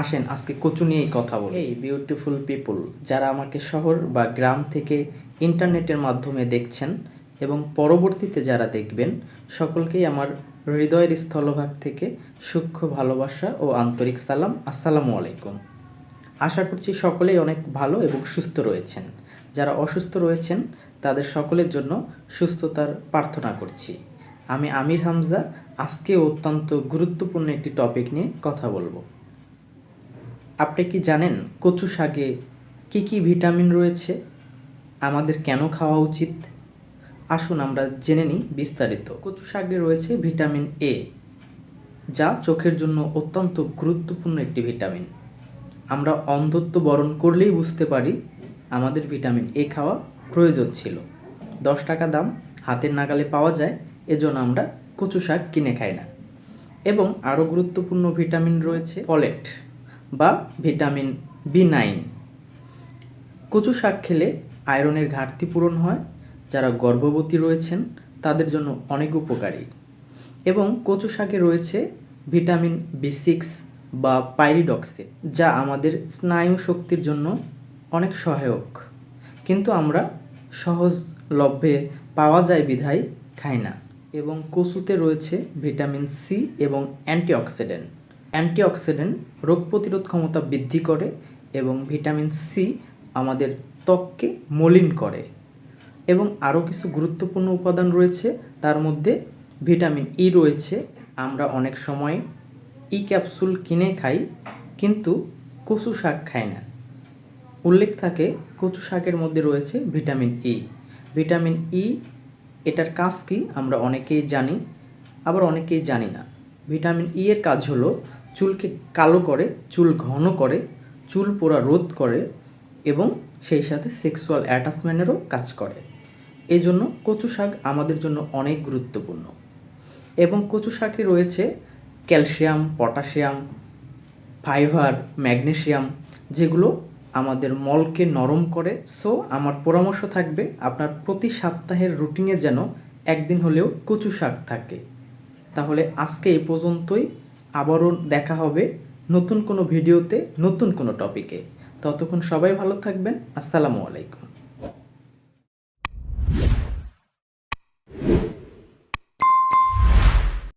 আসেন, আজকে কচু নিয়েই কথা বলি। এই বিউটিফুল পিপল যারা আমাকে শহর বা গ্রাম থেকে ইন্টারনেটের মাধ্যমে দেখছেন এবং পরবর্তীতে যারা দেখবেন, সকলকেই আমার হৃদয়ের স্থলভাগ থেকে সূক্ষ্ম ভালোবাসা ও আন্তরিক সালাম। আসসালামু আলাইকুম। আশা করছি সকলেই অনেক ভালো এবং সুস্থ রয়েছেন। যারা অসুস্থ রয়েছেন, তাদের সকলের জন্য সুস্থতার প্রার্থনা করছি। আমি আমির হামজা, আজকে অত্যন্ত গুরুত্বপূর্ণ একটি টপিক নিয়ে কথা বলব। আপনি কি জানেন কচু শাকে কী কী ভিটামিন রয়েছে? আমাদের কেন খাওয়া উচিত? আসুন আমরা জেনে নিই বিস্তারিত। কচু শাকে রয়েছে ভিটামিন এ যা চোখের জন্য অত্যন্ত গুরুত্বপূর্ণ একটি ভিটামিন। আমরা অন্ধত্ব বরণ করলেই বুঝতে পারি আমাদের ভিটামিন এ খাওয়া প্রয়োজন ছিল। দশ টাকা দাম, হাতের নাগালে পাওয়া যায়, এজন্য আমরা কচু শাক কিনে খাই না। এবং আরও গুরুত্বপূর্ণ ভিটামিন রয়েছে ফলেট বা ভিটামিন বি নাইন। কচু শাক খেলে আয়রনের ঘাটতি পূরণ হয়। যারা গর্ভবতী রয়েছেন, তাদের জন্য অনেক উপকারী। এবং কচু শাকে রয়েছে ভিটামিন বি সিক্স বা পাইরিডক্সিন, যা আমাদের স্নায়ু শক্তির জন্য অনেক সহায়ক। কিন্তু আমরা সহজলভ্যে পাওয়া যায় বিধায় খাই না। এবং কচুতে রয়েছে ভিটামিন সি এবং অ্যান্টিঅক্সিডেন্ট। অ্যান্টিঅক্সিডেন্ট রোগ প্রতিরোধ ক্ষমতা বৃদ্ধি করে এবং ভিটামিন সি আমাদের ত্বককে মলিন করে। এবং আরও কিছু গুরুত্বপূর্ণ উপাদান রয়েছে, তার মধ্যে ভিটামিন ই রয়েছে। আমরা অনেক সময় ই ক্যাপসুল কিনে খাই, কিন্তু কচু শাক খাই না। উল্লেখ থাকে, কচু শাকের মধ্যে রয়েছে ভিটামিন ই ভিটামিন ই এটার কাজ কি? আমরা অনেকেই জানি, আবার অনেকেই জানি না। ভিটামিন ই এর কাজ হলো চুলকে কালো করে, চুল ঘন করে, চুল পোড়া রোধ করে এবং সেই সাথে সেক্সুয়াল অ্যাটাচমেন্টেরও কাজ করে। এই জন্য কচু শাক আমাদের জন্য অনেক গুরুত্বপূর্ণ। এবং কচু শাকে রয়েছে ক্যালসিয়াম, পটাশিয়াম, ফাইবার ম্যাগনেশিয়াম যেগুলো আমাদের মলকে নরম করে। সো আমার পরামর্শ থাকবে আপনার প্রতি সপ্তাহের রুটিনে যেন একদিন হলেও কচু শাক থাকে। তাহলে আজকে এই পর্যন্তই। আবারও দেখা হবে নতুন কোনো ভিডিওতে নতুন কোনো টপিকে। ততক্ষণ সবাই ভালো থাকবেন। আসসালামু আলাইকুম।